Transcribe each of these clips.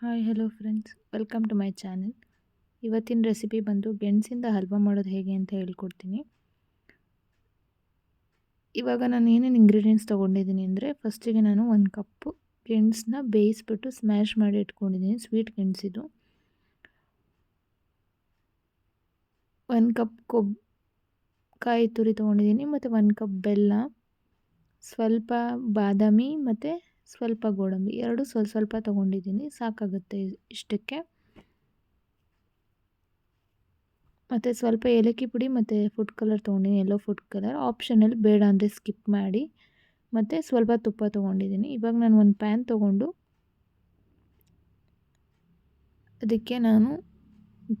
Hi hello friends welcome to my channel ಇವತ್ತಿನ recipe ಬಂದು ಗೆಣಸಿಂದ ಹಲ್ವಾ ಮಾಡೋದು ಹೇಗೆ ಅಂತ ಹೇಳ್ಕೊಡ್ತೀನಿ. ಇವಾಗ ನಾನು ಏನೇನು ಇಂಗ್ರೀಡಿಯೆಂಟ್ಸ್ ತೊಗೊಂಡಿದ್ದೀನಿ ಅಂದರೆ ಫಸ್ಟಿಗೆ ನಾನು ಒಂದು ಕಪ್ಪು ಗೆಣಸನ್ನ ಬೇಯಿಸ್ಬಿಟ್ಟು ಸ್ಮ್ಯಾಶ್ ಮಾಡಿ ಇಟ್ಕೊಂಡಿದ್ದೀನಿ ಸ್ವೀಟ್ ಗೆಣಸಿದು. ಒಂದು ಕಪ್ ಕೊಬ್ ಕಾಯಿ ತುರಿ ತೊಗೊಂಡಿದ್ದೀನಿ ಮತ್ತು ಒಂದು ಕಪ್ ಬೆಲ್ಲ, ಸ್ವಲ್ಪ ಬಾದಾಮಿ ಮತ್ತು ಸ್ವಲ್ಪ ಗೋಡಂಬಿ, ಎರಡು ಸ್ವಲ್ಪ ಸ್ವಲ್ಪ ತೊಗೊಂಡಿದ್ದೀನಿ, ಸಾಕಾಗುತ್ತೆ ಇಷ್ಟಕ್ಕೆ. ಮತ್ತು ಸ್ವಲ್ಪ ಏಲಕ್ಕಿ ಪುಡಿ ಮತ್ತು ಫುಡ್ ಕಲರ್ ತೊಗೊಂಡಿದ್ದೀನಿ ಎಲ್ಲೋ ಫುಡ್ ಕಲರ್ ಆಪ್ಷನಲ್ ಬೇಡ ಅಂದರೆ ಸ್ಕಿಪ್ ಮಾಡಿ. ಮತ್ತು ಸ್ವಲ್ಪ ತುಪ್ಪ ತೊಗೊಂಡಿದ್ದೀನಿ. ಇವಾಗ ನಾನು ಒಂದು ಪ್ಯಾನ್ ತೊಗೊಂಡು ಅದಕ್ಕೆ ನಾನು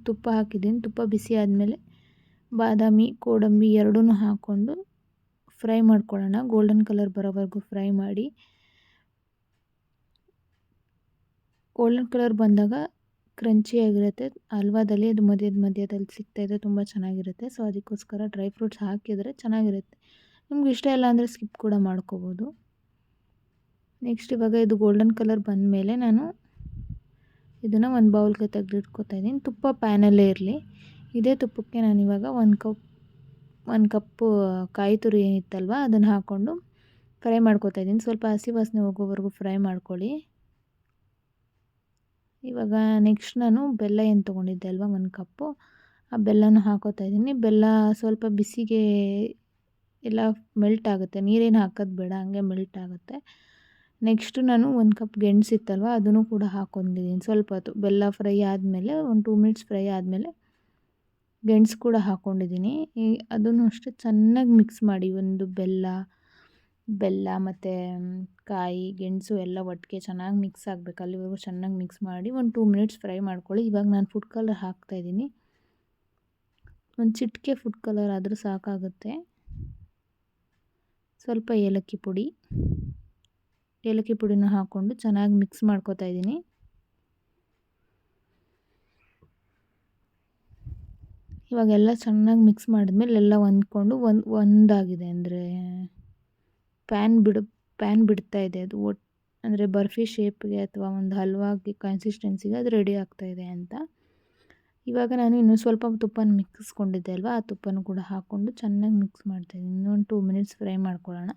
ತುಪ್ಪ ಹಾಕಿದ್ದೀನಿ. ತುಪ್ಪ ಬಿಸಿ ಆದಮೇಲೆ ಬಾದಾಮಿ, ಗೋಡಂಬಿ ಎರಡೂ ಹಾಕ್ಕೊಂಡು ಫ್ರೈ ಮಾಡ್ಕೊಳ್ಳೋಣ. ಗೋಲ್ಡನ್ ಕಲರ್ ಬರೋವರೆಗೂ ಫ್ರೈ ಮಾಡಿ. ಗೋಲ್ಡನ್ ಕಲರ್ ಬಂದಾಗ ಕ್ರಂಚಿಯಾಗಿರುತ್ತೆ ಹಲ್ವಾದಲ್ಲಿ ಅದು ಮಧ್ಯದ ಮಧ್ಯದಲ್ಲಿ ಸಿಗ್ತಾಯಿದೆ ತುಂಬ ಚೆನ್ನಾಗಿರುತ್ತೆ. ಸೊ ಅದಕ್ಕೋಸ್ಕರ ಡ್ರೈ ಫ್ರೂಟ್ಸ್ ಹಾಕಿದರೆ ಚೆನ್ನಾಗಿರುತ್ತೆ. ನಿಮ್ಗೆ ಇಷ್ಟ ಇಲ್ಲ ಅಂದರೆ ಸ್ಕಿಪ್ ಕೂಡ ಮಾಡ್ಕೋಬೋದು. ನೆಕ್ಸ್ಟ್ ಇವಾಗ ಇದು ಗೋಲ್ಡನ್ ಕಲರ್ ಬಂದ ಮೇಲೆ ನಾನು ಇದನ್ನು ಒಂದು ಬೌಲ್ಗೆ ತೆಗೆದಿಟ್ಕೋತಾ ಇದ್ದೀನಿ. ತುಪ್ಪ ಪ್ಯಾನಲ್ಲೇ ಇರಲಿ. ಇದೇ ತುಪ್ಪಕ್ಕೆ ನಾನು ಇವಾಗ ಒಂದು ಕಪ್, ಒಂದು ಕಪ್ಪು ಕಾಯಿ ತುರಿ ಏನಿತ್ತಲ್ವ, ಅದನ್ನು ಹಾಕ್ಕೊಂಡು ಫ್ರೈ ಮಾಡ್ಕೋತಾ ಇದ್ದೀನಿ. ಸ್ವಲ್ಪ ಹಸಿ ವಾಸನೆ ಹೋಗೋವರೆಗೂ ಫ್ರೈ ಮಾಡ್ಕೊಳ್ಳಿ. ಇವಾಗ ನೆಕ್ಸ್ಟ್ ನಾನು ಬೆಲ್ಲ ಏನು ತೊಗೊಂಡಿದ್ದೆ ಅಲ್ವಾ ಒಂದು ಕಪ್ಪು ಆ ಬೆಲ್ಲನೂ ಹಾಕೋತಾ ಇದ್ದೀನಿ. ಬೆಲ್ಲ ಸ್ವಲ್ಪ ಬಿಸಿಗೆ ಎಲ್ಲ ಮೆಲ್ಟ್ ಆಗುತ್ತೆ. ನೀರೇನು ಹಾಕೋದು ಬೇಡ, ಹಂಗೆ ಮೆಲ್ಟ್ ಆಗುತ್ತೆ. ನೆಕ್ಸ್ಟು ನಾನು ಒಂದು ಕಪ್ ಗೆಣಸಿತ್ತಲ್ವ ಅದನ್ನು ಕೂಡ ಹಾಕೊಂಡಿದ್ದೀನಿ. ಸ್ವಲ್ಪ ಹೊತ್ತು ಬೆಲ್ಲ ಫ್ರೈ ಆದಮೇಲೆ, ಒಂದು ಟೂ ಮಿನಿಟ್ಸ್ ಫ್ರೈ ಆದಮೇಲೆ ಗೆಣಸು ಕೂಡ ಹಾಕ್ಕೊಂಡಿದ್ದೀನಿ ಅದನ್ನು ಅಷ್ಟೇ ಚೆನ್ನಾಗಿ ಮಿಕ್ಸ್ ಮಾಡಿ ಒಂದು ಬೆಲ್ಲ ಬೆಲ್ಲ ಮತ್ತು ಕಾಯಿ, ಗೆಣಸು ಎಲ್ಲ ಒಟ್ಟಿಗೆ ಚೆನ್ನಾಗಿ ಮಿಕ್ಸ್ ಆಗಬೇಕು. ಅಲ್ಲಿವರೆಗೂ ಚೆನ್ನಾಗಿ ಮಿಕ್ಸ್ ಮಾಡಿ ಒಂದು ಟೂ ಮಿನಿಟ್ಸ್ ಫ್ರೈ ಮಾಡ್ಕೊಳ್ಳಿ. ಇವಾಗ ನಾನು ಫುಡ್ ಕಲರ್ ಹಾಕ್ತಾಯಿದ್ದೀನಿ ಒಂದು ಚಿಟಿಕೆ ಫುಡ್ ಕಲರ್ ಆದರೂ ಸಾಕಾಗುತ್ತೆ. ಸ್ವಲ್ಪ ಏಲಕ್ಕಿ ಪುಡಿ. ಏಲಕ್ಕಿ ಪುಡಿನ ಹಾಕ್ಕೊಂಡು ಚೆನ್ನಾಗಿ ಮಿಕ್ಸ್ ಮಾಡ್ಕೋತಾ ಇದ್ದೀನಿ. ಇವಾಗೆಲ್ಲ ಚೆನ್ನಾಗಿ ಮಿಕ್ಸ್ ಮಾಡಿದ್ಮೇಲೆ ಎಲ್ಲ ಹೊಂದ್ಕೊಂಡು ಒಂದು, ಒಂದಾಗಿದೆ ಅಂದರೆ ಪ್ಯಾನ್ ಬಿಡು, ಪ್ಯಾನ್ ಬಿಡ್ತಾ ಇದೆ. ಅದು ಒಟ್ಟು ಅಂದರೆ ಬರ್ಫಿ ಶೇಪ್ಗೆ ಅಥವಾ ಒಂದು ಹಲ್ವಾಗಿ ಕನ್ಸಿಸ್ಟೆನ್ಸಿಗೆ ಅದು ರೆಡಿ ಆಗ್ತಾ ಇದೆ ಅಂತ. ಇವಾಗ ನಾನು ಇನ್ನೂ ಸ್ವಲ್ಪ ತುಪ್ಪನ ಮಿಕ್ಸ್ಕೊಂಡಿದ್ದೆ ಅಲ್ವಾ? ಆ ತುಪ್ಪನ ಕೂಡ ಹಾಕ್ಕೊಂಡು ಚೆನ್ನಾಗಿ ಮಿಕ್ಸ್ ಮಾಡ್ತಾಯಿದ್ದೀನಿ ಇನ್ನೊಂದು ಟೂ ಮಿನಿಟ್ಸ್ ಫ್ರೈ ಮಾಡ್ಕೊಳ್ಳೋಣ.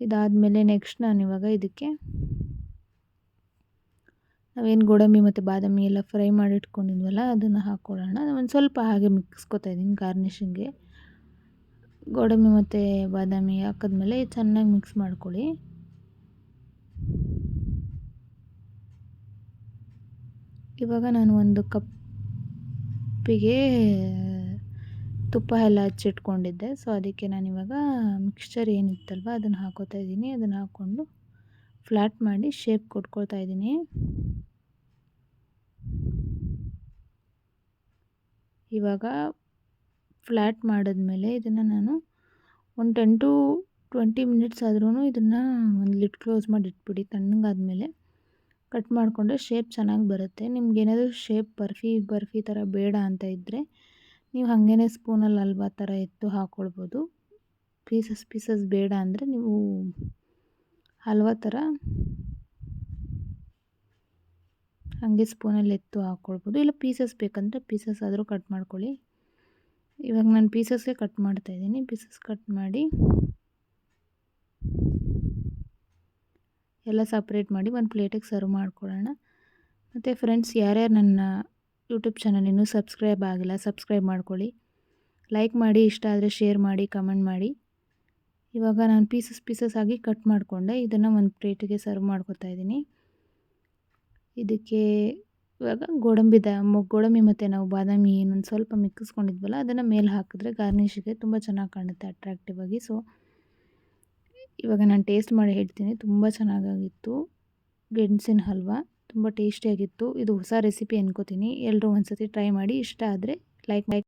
ಇದಾದಮೇಲೆ ನೆಕ್ಸ್ಟ್ ನಾನು ಇವಾಗ ಇದಕ್ಕೆ ನಾವೇನು ಗೋಡಂಬಿ ಮತ್ತು ಬಾದಾಮಿ ಎಲ್ಲ ಫ್ರೈ ಮಾಡಿ ಇಟ್ಕೊಂಡಿದ್ವಲ್ಲ ಅದನ್ನು ಹಾಕ್ಕೊಳ್ಳೋಣ ಒಂದು ಸ್ವಲ್ಪ ಹಾಗೆ ಮಿಕ್ಸ್ಕೊತಾ ಇದ್ದೀನಿ ಗಾರ್ನಿಷಿಂಗ್ಗೆ ಗೋಡಂಬಿ ಮತ್ತು ಬಾದಾಮಿ ಹಾಕಿದ್ಮೇಲೆ ಚೆನ್ನಾಗಿ ಮಿಕ್ಸ್ ಮಾಡ್ಕೊಳ್ಳಿ. ಇವಾಗ ನಾನು ಒಂದು ಕಪ್ಪಿಗೆ ತುಪ್ಪ ಎಲ್ಲ ಹಚ್ಚಿಟ್ಕೊಂಡಿದ್ದೆ ಸೊ ಅದಕ್ಕೆ ನಾನು ಇವಾಗ ಮಿಕ್ಸ್ಚರ್ ಏನಿತ್ತಲ್ವ, ಅದನ್ನು ಹಾಕೋತಾ ಇದ್ದೀನಿ. ಅದನ್ನು ಹಾಕ್ಕೊಂಡು ಫ್ಲ್ಯಾಟ್ ಮಾಡಿ ಶೇಪ್ ಕೊಟ್ಕೊಳ್ತಾ ಇದ್ದೀನಿ. ಇವಾಗ ಫ್ಲ್ಯಾಟ್ ಮಾಡಿದ್ಮೇಲೆ ಇದನ್ನು ನಾನು ಒಂದು ಟೆನ್ ಟು ಟ್ವೆಂಟಿ ಮಿನಿಟ್ಸ್ ಆದ್ರೂ ಇದನ್ನು ಒಂದು ಲಿಡ್ ಕ್ಲೋಸ್ ಮಾಡಿ ಇಟ್ಬಿಡಿ. ತಣ್ಣಗಾದ್ಮೇಲೆ ಕಟ್ ಮಾಡಿಕೊಂಡ್ರೆ ಶೇಪ್ ಚೆನ್ನಾಗಿ ಬರುತ್ತೆ. ನಿಮ್ಗೆ ಏನಾದರೂ ಶೇಪ್ ಬರ್ಫಿ ಬರ್ಫಿ ಥರ ಬೇಡ ಅಂತ ಇದ್ದರೆ ನೀವು ಹಾಗೇನೆ ಸ್ಪೂನಲ್ಲಿ ಹಲ್ವಾ ಥರ ಎತ್ತು ಹಾಕ್ಕೊಳ್ಬೋದು ಪೀಸಸ್ ಪೀಸಸ್ ಬೇಡ ಅಂದರೆ ನೀವು ಹಲ್ವಾ ಥರ ಹಾಗೆ ಸ್ಪೂನಲ್ಲಿ ಎತ್ತು ಹಾಕ್ಕೊಳ್ಬೋದು ಇಲ್ಲ ಪೀಸಸ್ ಬೇಕಂದರೆ ಪೀಸಸ್ ಆದರೂ ಕಟ್ ಮಾಡ್ಕೊಳ್ಳಿ. ಇವಾಗ ನಾನು ಪೀಸಸ್ಗೆ ಕಟ್ ಮಾಡ್ತಾ ಇದ್ದೀನಿ. ಪೀಸಸ್ ಕಟ್ ಮಾಡಿ ಎಲ್ಲ ಸಪ್ರೇಟ್ ಮಾಡಿ ಒಂದು ಪ್ಲೇಟಿಗೆ ಸರ್ವ್ ಮಾಡ್ಕೊಳ್ಳೋಣ. ಮತ್ತು ಫ್ರೆಂಡ್ಸ್ ಯಾರ್ಯಾರು ನನ್ನ ಯೂಟ್ಯೂಬ್ ಚಾನಲ್ ಇನ್ನೂ ಸಬ್ಸ್ಕ್ರೈಬ್ ಆಗಿಲ್ಲ ಸಬ್ಸ್ಕ್ರೈಬ್ ಮಾಡ್ಕೊಳ್ಳಿ. ಲೈಕ್ ಮಾಡಿ, ಇಷ್ಟ ಆದರೆ ಶೇರ್ ಮಾಡಿ ಕಮೆಂಟ್ ಮಾಡಿ. ಇವಾಗ ನಾನು ಪೀಸಸ್ ಪೀಸಸ್ ಆಗಿ ಕಟ್ ಮಾಡಿಕೊಂಡೆ. ಇದನ್ನು ಒಂದು ಪ್ಲೇಟಿಗೆ ಸರ್ವ್ ಮಾಡ್ಕೊತಾ ಇದ್ದೀನಿ. ಇದಕ್ಕೆ ಇವಾಗ ಗೋಡಂಬಿ ದ ಗೋಡಂಬಿ ಮತ್ತು ನಾವು ಬಾದಾಮಿ ಏನೊಂದು ಸ್ವಲ್ಪ ಮಿಕ್ಕಿಸ್ಕೊಂಡಿದ್ವಲ್ಲ, ಅದನ್ನು ಮೇಲೆ ಹಾಕಿದ್ರೆ ಗಾರ್ನಿಷಿಗೆ ತುಂಬ ಚೆನ್ನಾಗಿ ಕಾಣುತ್ತೆ ಅಟ್ರಾಕ್ಟಿವ್ ಆಗಿ. ಸೊ ಇವಾಗ ನಾನು ಟೇಸ್ಟ್ ಮಾಡಿ ಹೇಳ್ತೀನಿ, ತುಂಬ ಚೆನ್ನಾಗಾಗಿತ್ತು. ಗೆಣಸಿನ ಹಲ್ವಾ, ತುಂಬ ಟೇಸ್ಟಿಯಾಗಿತ್ತು ಇದು ಹೊಸ ರೆಸಿಪಿ ಅನ್ಕೋತೀನಿ. ಎಲ್ಲರೂ ಒಂದು ಸತಿ ಟ್ರೈ ಮಾಡಿ, ಇಷ್ಟ ಆದರೆ ಲೈಕ್ ಲೈಕ್